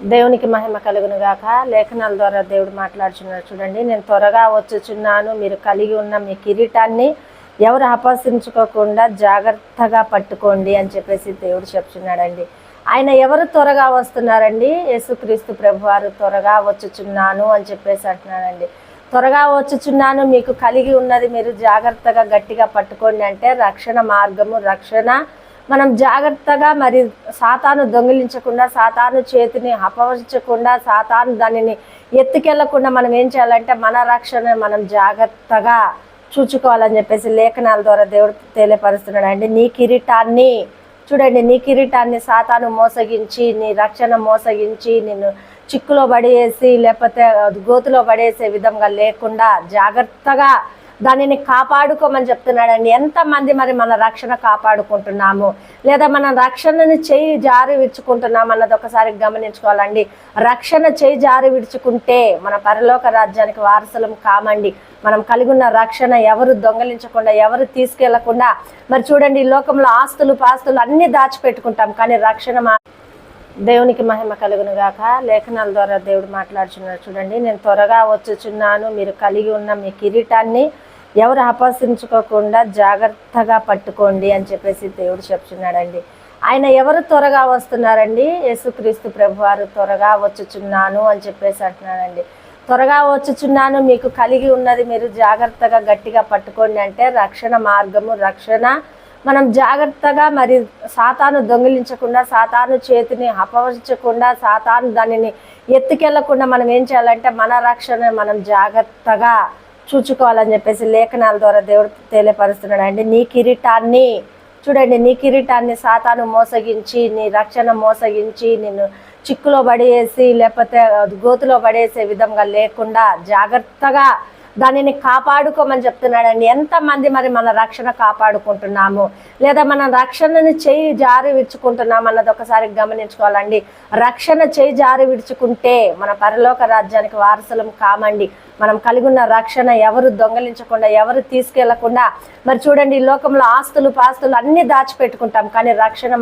దేవునికి మహిమ కలుగును గాక. లేఖనాల ద్వారా దేవుడు మాట్లాడుచున్నాడు. చూడండి నేను త్వరగా వచ్చుచున్నాను. మీరు కలిగి ఉన్న మీ కిరీటాన్ని ఎవరు అపహసించుకోకుండా జాగ్రత్తగా పట్టుకోండి అని చెప్పేసి దేవుడు చెప్తున్నాడండి. ఆయన ఎవరు త్వరగా వస్తున్నారండి? యేసుక్రీస్తు ప్రభువారు త్వరగా వచ్చుచున్నాను అని చెప్పేసి అంటున్నాడండి. త్వరగా వచ్చుచున్నాను మీకు కలిగి ఉన్నది మీరు జాగ్రత్తగా గట్టిగా పట్టుకోండి అంటే రక్షణ మార్గము రక్షణ మనం జాగ్రత్తగా మరి సాతాను దొంగిలించకుండా సాతాను చేతిని అపవరించకుండా సాతాను దానిని ఎత్తుకెళ్ళకుండా మనం ఏం చేయాలంటే మన రక్షణ మనం జాగ్రత్తగా చూచుకోవాలని చెప్పేసి లేఖనాల ద్వారా దేవుడు తెలియపరుస్తున్నాడు. అండి నీ కిరీటాన్ని చూడండి నీ కిరీటాన్ని సాతాను మోసగించి నీ రక్షణ మోసగించి నిన్ను చిక్కులో పడేసి లేకపోతే గోతులో పడేసే విధంగా లేకుండా జాగ్రత్తగా దానిని కాపాడుకోమని చెప్తున్నాడండి. ఎంతమంది మరి మన రక్షణ కాపాడుకుంటున్నాము? లేదా మన రక్షణను చేయి జారి విడుచుకుంటున్నాం అన్నది ఒకసారి గమనించుకోవాలండి. రక్షణ చేయి జారి విడుచుకుంటే మన పరలోక రాజ్యానికి వారసులం కామండి. మనం కలిగి ఉన్న రక్షణ ఎవరు దొంగలించకుండా ఎవరు తీసుకెళ్ళకుండా మరి చూడండి ఈ లోకంలో ఆస్తులు పాస్తులు అన్ని దాచిపెట్టుకుంటాం. కానీ రక్షణ మా దేవునికి మహిమ కలుగును గాక. లేఖనాల ద్వారా దేవుడు మాట్లాడుచున్నాడు. చూడండి నేను త్వరగా వచ్చుచున్నాను. మీరు కలిగి ఉన్న మీ కిరీటాన్ని ఎవరు ఆపాసించుకోకుండా జాగ్రత్తగా పట్టుకోండి అని చెప్పేసి దేవుడు చెప్తున్నాడండి. ఆయన ఎవరు త్వరగా వస్తున్నారండి? యేసుక్రీస్తు ప్రభువారు త్వరగా వచ్చుచున్నాను అని చెప్పేసి అంటున్నాడండి. త్వరగా వచ్చుచున్నాను మీకు కలిగి ఉన్నది మీరు జాగ్రత్తగా గట్టిగా పట్టుకోండి అంటే రక్షణ మార్గము రక్షణ. మనం జాగ్రత్తగా మరి సాతాను దొంగిలించకుండా సాతాను చేతిని అపవరించకుండా సాతాను దానిని ఎత్తుకెళ్ళకుండా మనం ఏం చేయాలంటే మన రక్షణ మనం జాగ్రత్తగా చూచుకోవాలని చెప్పేసి లేఖనాల ద్వారా దేవుడు తెలియపరుస్తున్నాడు అండి. నీ కిరీటాన్ని చూడండి నీ కిరీటాన్ని సాతాను మోసగించి నీ రక్షణ మోసగించి నిన్ను చిక్కులో పడేసి లేకపోతే గోతులో పడేసే విధంగా లేకుండా జాగ్రత్తగా దానిని కాపాడుకోమని చెప్తున్నాడండి. ఎంతమంది మరి మన రక్షణ కాపాడుకుంటున్నాము? లేదా మన రక్షణను చేయి జారి విడుచుకుంటున్నాం అన్నది ఒకసారి గమనించుకోవాలండి. రక్షణ చేయి జారి విడుచుకుంటే మన పరలోక రాజ్యానికి వారసులం కామండి. మనం కలిగి ఉన్న రక్షణ ఎవరు దొంగలించకుండా ఎవరు తీసుకెళ్ళకుండా మరి చూడండి ఈ లోకంలో ఆస్తులు పాస్తులు అన్ని దాచిపెట్టుకుంటాం. కానీ రక్షణ